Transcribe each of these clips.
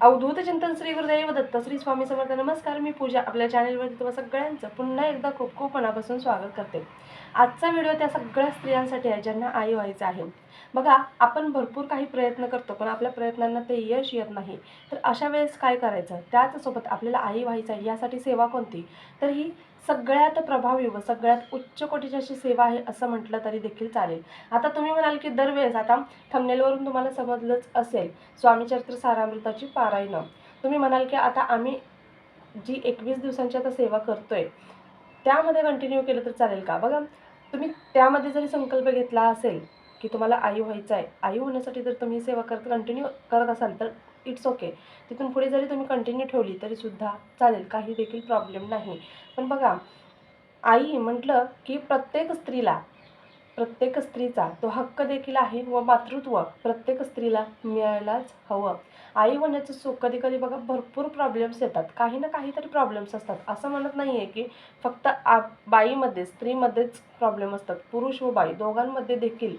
अवधूत चिंतन श्री गुरुदैव दत्त श्री स्वामी समर्थ. नमस्कार मी पूजा. आपल्या चॅनेलवरती तुम्हाला सगळ्यांचं पुन्हा एकदा खूप खूप मनापासून स्वागत करते. आजचा व्हिडिओ त्या सगळ्या स्त्रियांसाठी आहे ज्यांना आई व्हायचं आहे. बघा आपण भरपूर काही प्रयत्न करतो पण आपल्या प्रयत्नांना ते यश येत नाही. तर अशा वेळेस काय करायचं? त्याचसोबत आपल्याला आई व्हायचं आहे यासाठी सेवा कोणती? तर ही सगळ्यात प्रभावी व सगळ्यात उच्च कोटीची अशी सेवा आहे असं म्हटलं तरी देखील चालेल. आता तुम्ही म्हणाल की दरवेळेस आता थंबनेलवरून तुम्हाला समजलंच असेल स्वामीचरित्र सारामृताची पारायणं. तुम्ही म्हणाल की आता आम्ही जी एकवीस दिवसांची आता सेवा करतोय त्यामध्ये कंटिन्यू केलं तर चालेल का? बघा तुम्ही त्यामध्ये जरी संकल्प घेतला असेल की तुम्हाला आई व्हायचं आहे आई होण्यासाठी जर तुम्ही सेवा करत कंटिन्यू करत असाल तर इट्स ओके तिथून पुढे जरी तुम्ही कंटिन्यू ठेवली तरीसुद्धा चालेल काही देखील प्रॉब्लेम नाही. पण बघा आई म्हटलं की प्रत्येक स्त्रीला प्रत्येक स्त्रीचा तो हक्क देखील आहे व मातृत्व प्रत्येक स्त्रीला मिळायलाच हवं. आई होण्याचं सुख कधी कधी बघा भरपूर प्रॉब्लेम्स येतात. काही ना काहीतरी प्रॉब्लेम्स असतात. असं म्हणत नाही आहे की फक्त आ बाईमध्ये स्त्रीमध्येच प्रॉब्लेम असतात. पुरुष व बाई दोघांमध्ये देखील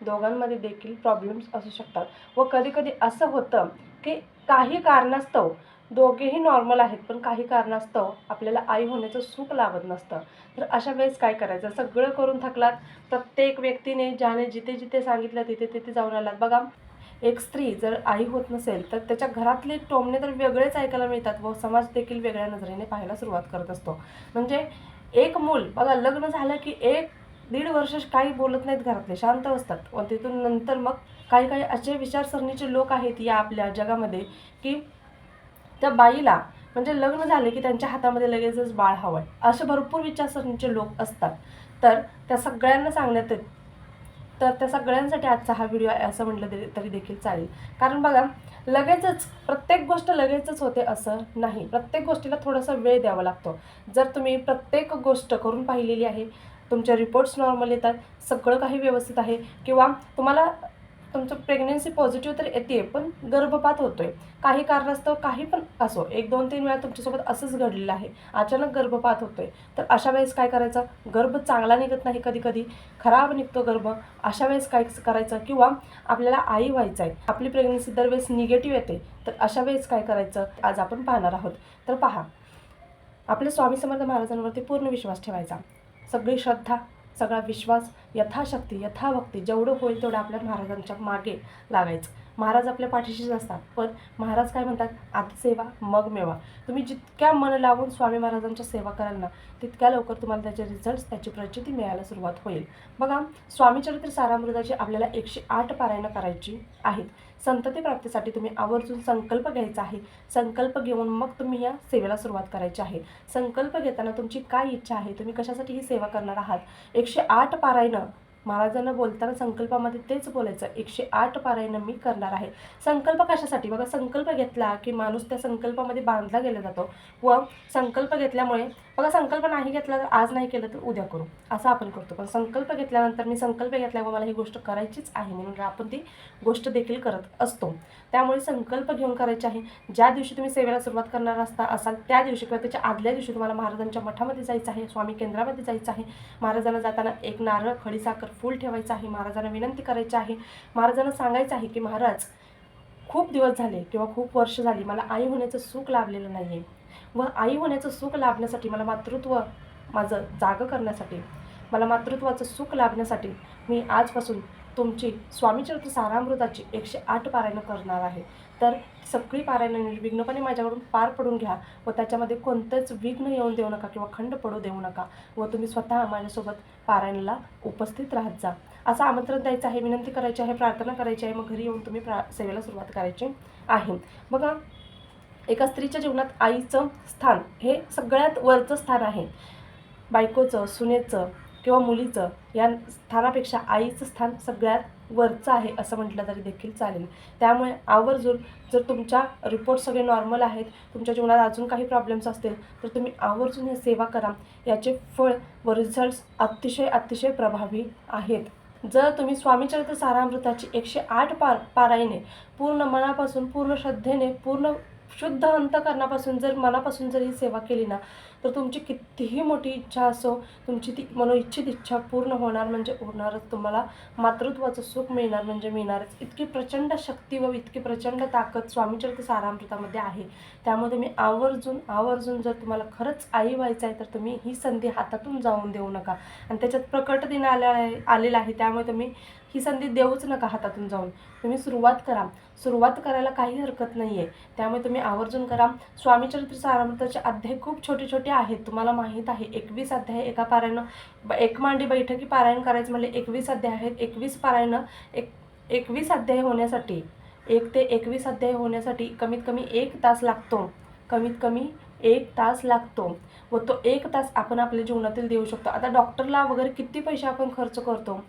दोघांमध्ये देखील प्रॉब्लेम्स असू शकतात. व कधी कधी असं होतं की काही कारणास्तव दोघेही नॉर्मल आहेत पण काही कारणास्तव आपल्याला आई होण्याचं सुख लाभत नसतं. तर अशा वेळेस काय करायचं? सगळं करून थकलात प्रत्येक व्यक्तीने ज्याने जिथे जिथे सांगितलं तिथे तिथे जाऊन आलात. बघा एक स्त्री जर आई होत नसेल तर त्याच्या घरातले टोमणे तर वेगळेच ऐकायला मिळतात व समाज देखील वेगळ्या नजरेने पाहायला सुरुवात करत असतो. म्हणजे एक मूल बघा लग्न झालं की एक दीड वर्ष काही बोलत नाहीत घरातले शांत असतात. व तिथून नंतर मग काही काही असे विचारसरणीचे लोक आहेत या आपल्या जगामध्ये की त्या बाईला म्हणजे लग्न झाले की त्यांच्या हातामध्ये लगेचच बाळ हवं आहे असे भरपूर विचारसरणीचे लोक असतात. तर त्या सगळ्यांना सांगण्यात येत तर त्या सगळ्यांसाठी आजचा हा व्हिडिओ आहे असं म्हटलं तरी तरी देखील चालेल. कारण बघा लगेचच प्रत्येक गोष्ट लगेचच होते असं नाही. प्रत्येक गोष्टीला थोडासा वेळ द्यावा लागतो. जर तुम्ही प्रत्येक गोष्ट करून पाहिलेली आहे तुमचे रिपोर्ट्स नॉर्मल येतात सगळं काही व्यवस्थित आहे किंवा तुम्हाला तुमचं प्रेग्नन्सी पॉझिटिव्ह तर येते पण गर्भपात होतोय. काही कारणास्तव काही पण असो एक दोन तीन वेळा तुमच्यासोबत असंच घडलेलं आहे. अचानक गर्भपात होतोय. तर अशा वेळेस काय करायचं? गर्भ चांगला निघत नाही कधी कधी खराब निघतो गर्भ. अशा वेळेस काय करायचं? किंवा आपल्याला आई व्हायचं आहे. आपली प्रेग्नन्सी दरवेळेस निगेटिव्ह येते. तर अशा वेळेस काय करायचं? आज आपण पाहणार आहोत. तर पहा आपल्या स्वामी समर्थ महाराजांवरती पूर्ण विश्वास ठेवायचा. सगळी श्रद्धा सगळा विश्वास यथाशक्ती यथाभक्ती जेवढं होईल तेवढं आपल्या महाराजांच्या मागे लागायचं. महाराज आपल्या पाठीशीच असतात पण महाराज काय म्हणतात? आधी सेवा मग मेवा. तुम्ही जितक्या मन लावून स्वामी महाराजांच्या सेवा कराल ना तितक्या लवकर तुम्हाला त्याचे रिझल्ट्स त्याची प्रचिती मिळायला सुरुवात होईल. बघा स्वामीचरित्र सारामृताची आपल्याला एकशे आठ पारायणं करायची आहेत. संतती प्राप्तीसाठी तुम्ही आवर्जून संकल्प घ्यायचा आहे. संकल्प घेऊन मग तुम्ही या सेवेला सुरुवात करायची आहे. संकल्प घेताना तुमची काय इच्छा आहे? तुम्ही कशासाठी ही सेवा करणार आहात? एकशे आठ पारायणं महाराजांना बोलताना संकल्पामध्ये तेच बोलायचं. एकशे आठ पारायण मी करणार आहे. संकल्प कशासाठी? बघा संकल्प घेतला की माणूस त्या संकल्पामध्ये बांधला गेला जातो. व संकल्प घेतल्यामुळे बघा संकल्प नाही घेतला तर आज नाही केलं तर उद्या करू. असं आपण करतो. पण संकल्प घेतल्यानंतर मी संकल्प घेतल्यावर मला ही गोष्ट करायचीच आहे. म्हणून आपण ती गोष्ट देखील करत असतो. त्यामुळे संकल्प घेऊन करायचे आहे. ज्या दिवशी तुम्ही सेवेला सुरुवात करणार असता असाल त्या दिवशी किंवा त्याच्या आदल्या दिवशी तुम्हाला महाराजांच्या मठामध्ये जायचं आहे स्वामी केंद्रामध्ये जायचं आहे. महाराजांना जाताना एक नारळ खडीसाखर फुल ठेवायचं आहे महाराजांना विनंती करायची आहे. महाराजांना सांगायचं आहे की महाराज खूप दिवस झाले किंवा खूप वर्ष झाली मला आई होण्याचं सुख लाभलेलं नाही आहे व आई होण्याचं सुख लाभण्यासाठी मला मातृत्व माझं जागं करण्यासाठी मला मातृत्वाचं सुख लाभण्यासाठी मी आजपासून तुमची स्वामीचरित्र सारामृताची एकशे आठ पारायणं करणार आहे. तर सगळी पारायणं निर्विघ्नपणे माझ्याकडून पार पडून घ्या व त्याच्यामध्ये कोणतंच विघ्न येऊन देऊ नका किंवा खंड पडू देऊ नका व तुम्ही स्वतः माझ्यासोबत पारायणाला उपस्थित राहत जा. असं आमंत्रण द्यायचं आहे विनंती करायची आहे प्रार्थना करायची आहे मग घरी येऊन तुम्ही प्रा सेवेला सुरुवात करायची आहे. बघा एका स्त्रीच्या जीवनात आईचं स्थान हे सगळ्यात वरचं स्थान आहे. बायकोचं सुनेचं किंवा मुलीचं या स्थानापेक्षा आईचं स्थान सगळ्यात वरचं आहे असं म्हटलं तरी देखील चालेल. त्यामुळे आवर्जून जर तुमच्या रिपोर्ट सगळे नॉर्मल आहेत तुमच्या जीवनात अजून काही प्रॉब्लेम्स असतील तर तुम्ही आवर्जून हे सेवा करा. याचे फळ व रिझल्ट्स अतिशय अतिशय प्रभावी आहेत. जर तुम्ही स्वामीचरित्र सारामृताची एकशे आठ पार पारायणे पूर्ण मनापासून पूर्ण श्रद्धेने पूर्ण शुद्ध अंतकरणापासून जर मनापासून जर ही सेवा केली ना तर तुमची कितीही मोठी इच्छा असो तुमची ती मनोइच्छित इच्छा पूर्ण होणार म्हणजे होणारच. तुम्हाला मातृत्वाचं सुख मिळणार म्हणजे मिळणारच. इतकी प्रचंड शक्ती व इतकी प्रचंड ताकद स्वामीचरित्र सारामृतामध्ये आहे. त्यामुळे तुम्ही आवर्जून आवर्जून जर तुम्हाला खरंच आई व्हायचं आहे तर तुम्ही ही संधी हातातून जाऊन देऊ नका. आणि त्याच्यात प्रकट दिन आल्या आहे आलेला आहे त्यामुळे तुम्ही ही संधी देऊच नका हातातून जाऊन. तुम्ही सुरुवात करा. सुरुवात करायला काही हरकत नाही आहे त्यामुळे तुम्ही आवर्जून करा. स्वामीचरित्र सारामृताचे अध्याय खूप छोटे छोटे आहेत तुम्हाला माहीत आहे एकवीस अध्याय एका पारायणं एक मांडी बैठकी पारायण करायचं म्हणजे एकवीस अध्याय आहेत एकवीस पारायणं एक एकवीस अध्याय होण्यासाठी एक ते एकवीस अध्याय होण्यासाठी कमीत कमी एक तास लागतो. कमीत कमी एक तास लागतो. व तो एक तास आपण आपल्या जीवनातील देऊ शकतो. आता डॉक्टरला वगैरे किती पैसे आपण खर्च करतो?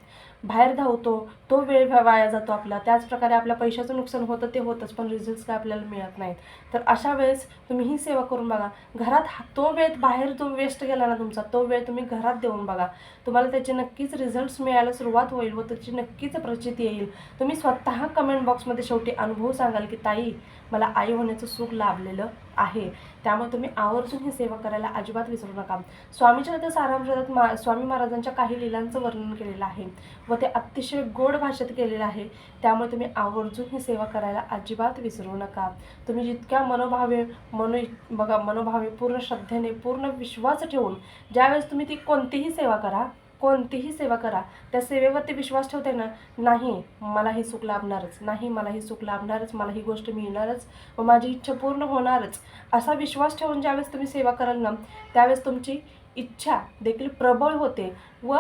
बाहेर धावतो तो वेळ वाया जातो आपला. त्याचप्रकारे आपल्या पैशाचं नुकसान होतं ते होतंच पण रिझल्ट्स काय आपल्याला मिळत नाहीत. तर अशा वेळेस तुम्ही ही सेवा करून बघा. घरात हा- तो वेळ बाहेर जो वेस्ट गेला ना तुमचा तो वेळ तुम्ही घरात देऊन बघा. तुम्हाला त्याचे नक्कीच रिझल्ट्स मिळायला सुरुवात होईल व त्याची नक्कीच प्रचिती येईल. तुम्ही स्वतः कमेंट बॉक्समध्ये शेवटी अनुभव सांगाल की ताई मला आई होण्याचं सुख लाभलेलं आहे. त्यामुळे तुम्ही आवर्जून ही सेवा करायला अजिबात विसरू नका. स्वामीचरित्र सारामृतात मा स्वामी महाराजांच्या काही लीलांचं वर्णन केलेलं आहे. व ते अतिशय गोड भाषेत केलेलं आहे. त्यामुळे तुम्ही आवर्जून ही सेवा करायला अजिबात विसरू नका. तुम्ही जितक्या मनोभावे मनो बघा मनोभावे पूर्ण श्रद्धेने पूर्ण विश्वास ठेवून ज्यावेळेस तुम्ही ती कोणतीही सेवा करा कोणतीही सेवा करा त्या सेवेवरती विश्वास ठेवते ना नाही मला हे सुख लाभणारच नाही मला हे सुख लाभणारच मला ही गोष्ट मिळणारच व माझी इच्छा पूर्ण होणारच असा विश्वास ठेवून ज्यावेळेस तुम्ही सेवा कराल ना त्यावेळेस तुमची इच्छा देखील प्रबळ होते व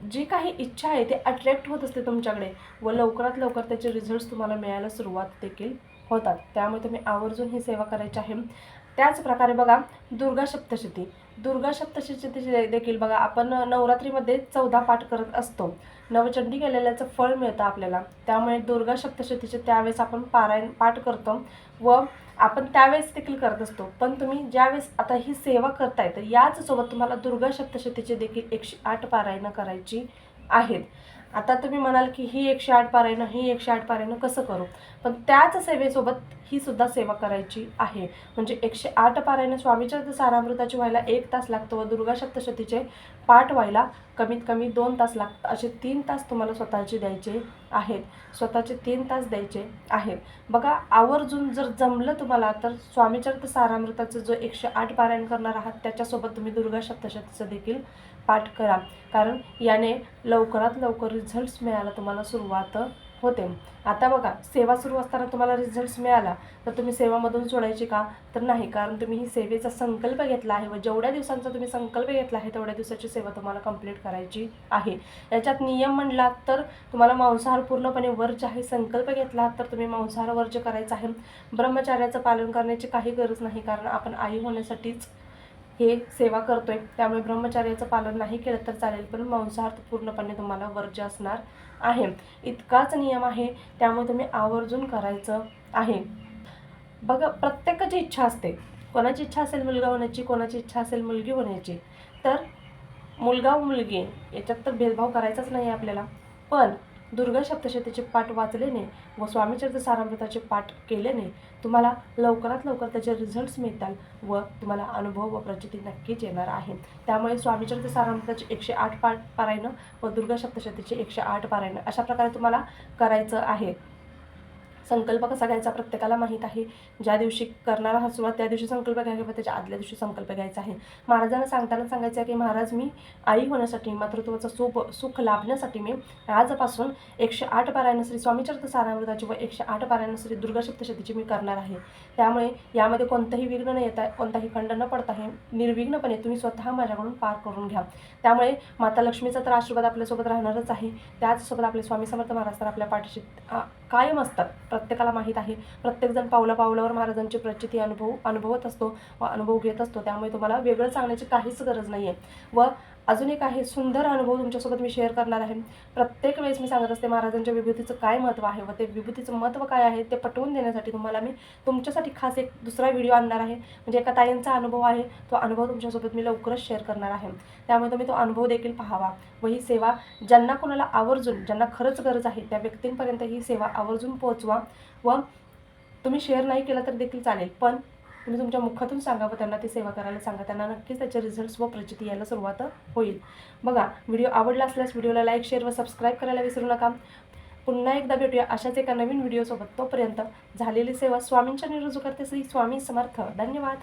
जी काही इच्छा आहे ते अट्रॅक्ट होत असते तुमच्याकडे. व लवकरात लवकर त्याचे रिझल्ट्स तुम्हाला मिळायला सुरुवात देखील होतात. त्यामुळे तुम्ही आवर्जून ही सेवा करायची आहे. त्याचप्रकारे बघा दुर्गा सप्तशती. दुर्गा सप्तशती देखील बघा आपण नवरात्रीमध्ये चौदा पाठ करत असतो. नवचंडी केलेल्याचं फळ मिळतं आपल्याला. त्यामुळे दुर्गा सप्तशतीचे त्यावेळेस आपण पारायण पाठ करतो. व आपण त्यावेळेस देखील करत असतो. पण तुम्ही ज्यावेळेस आता ही सेवा करताय तर याच सोबत तुम्हाला दुर्गा सप्तशतीचे देखील एकशे आठ पारायणं करायची आहेत. आता तुम्ही म्हणाल की ही एकशे आठ पारायणं ही एकशे आठ पारायणं कसं करू? पण त्याच सेवेसोबत ही सुद्धा सेवा करायची आहे. म्हणजे एकशे आठ पारायणं स्वामीचरित्र सारामृताची व्हायला एक तास लागतो व दुर्गा सप्तशतीचे पाठ व्हायला कमीत कमी दोन तास लागतात. असे तीन तास तुम्हाला स्वतःचे द्यायचे आहेत. स्वतःचे तीन तास द्यायचे आहेत. बघा आवर्जून जर जमलं तुम्हाला तर स्वामीचरित्र सारामृताचं जो एकशे आठ पारायण करणार आहात त्याच्यासोबत तुम्ही दुर्गा सप्तशतीचं देखील पाठ करा. कारण याने लवकरात लवकर रिझल्ट्स मिळायला तुम्हाला सुरुवात होते. आता बघा सेवा सुरू असताना तुम्हाला रिझल्ट्स मिळाला तर तुम्ही सेवामधून सोडायची का? तर नाही कारण तुम्ही ही सेवेचा संकल्प घेतला आहे व जेवढ्या दिवसांचा तुम्ही संकल्प घेतला आहे तेवढ्या दिवसाची सेवा तुम्हाला कंप्लीट करायची आहे. याच्यात नियम म्हणला तर तुम्हाला मांसाहार पूर्णपणे वर्ज आहे संकल्प घेतला तर तुम्ही मांसाहार वर्ज करायचा आहे. ब्रह्मचार्याचं पालन करण्याची काही गरज नाही कारण आपण आई होण्यासाठीच हे सेवा करतोय. त्यामुळे ब्रह्मचार्याचं पालन नाही केलं तर चालेल पण मांसाहार पूर्णपणे तुम्हाला वर्ज्य असणार आहे. इतकाच नियम आहे त्यामुळे तुम्ही आवर्जून करायचं आहे. बघा प्रत्येकाची इच्छा असते. कोणाची इच्छा असेल मुलगा होण्याची कोणाची इच्छा असेल मुलगी होण्याची तर मुलगा व मुलगी याच्यात तर भेदभाव करायचाच नाही आपल्याला. पण दुर्गा सप्तशतीचे पाठ वाचल्याने व स्वामीचरित्र सारामृताचे पाठ केल्याने तुम्हाला लवकरात लवकर त्याचे रिझल्ट्स मिळतात व तुम्हाला अनुभव व प्रचिती नक्कीच येणार आहे. त्यामुळे स्वामीचरित्र सारामृताचे एकशे आठ पाठ पारायणं व दुर्गा सप्तशतीचे एकशे आठ पारायणं अशा प्रकारे तुम्हाला करायचं आहे. संकल्प कसा घ्यायचा प्रत्येकाला माहीत आहे. ज्या दिवशी करणारा हसुवा सुरुवात त्या दिवशी संकल्प घ्यायचा व त्याच्या आदल्या दिवशी संकल्प घ्यायचा आहे. महाराजांना सांगताना सांगायचं आहे की महाराज मी आई होण्यासाठी मातृत्वाचं सुख सुख लाभण्यासाठी मी आजपासून एकशे आठ पारायण श्री स्वामीचर्थ सारामृताची व एकशे आठ पारायण श्री दुर्गा सप्तशतीची मी करणार आहे. त्यामुळे यामध्ये कोणतंही विघ्न न येता कोणताही खंड न पडता हे निर्विघ्नपणे तुम्ही स्वतः माझ्याकडून पार करून घ्या. त्यामुळे माता लक्ष्मीचा तर आशीर्वाद आपल्यासोबत राहणारच आहे. त्याचसोबत आपले स्वामी समर्थ महाराज तर आपल्या पाठीशी कायम असतात. प्रत्येकाला माहीत आहे. प्रत्येकजण पावला पावलावर महाराजांची प्रचिती अनुभव अनुभवत असतो व अनुभव घेत असतो. त्यामुळे तुम्हाला वेगळं सांगण्याची काहीच गरज नाही आहे व अजून एक आहे सुंदर अनुभव तुमच्यासोबत मी शेअर करणार आहे. प्रत्येक वेळेस मी सांगत असते महाराजांच्या विभूतीचं काय महत्त्व आहे व ते विभूतीचं महत्त्व काय आहे ते पटवून देण्यासाठी तुम्हाला मी तुमच्यासाठी खास एक दुसरा व्हिडिओ आणणार आहे. म्हणजे एका ताईंचा अनुभव आहे तो अनुभव तुमच्यासोबत मी लवकरच शेअर करणार आहे. त्यामुळे तुम्ही तो अनुभव देखील पाहावा व ही सेवा ज्यांना कोणाला आवर्जून ज्यांना खरंच गरज आहे त्या व्यक्तींपर्यंत ही सेवा आवर्जून पोहोचवा व तुम्ही शेअर नाही केलं तर देखील चालेल. पण तुम्ही तुमच्या मुखातून सांगावं त्यांना ती सेवा करायला सांगा. त्यांना नक्कीच त्याचे रिझल्ट्स व प्रचिती यायला सुरुवात होईल. बघा व्हिडिओ आवडला असल्यास व्हिडिओला लाईक शेअर व सबस्क्राईब करायला विसरू नका. पुन्हा एकदा भेटूया अशाच एका नवीन व्हिडिओसोबत तोपर्यंत झालेली सेवा स्वामींच्या निरुजू करते श्री स्वामी समर्थ. धन्यवाद.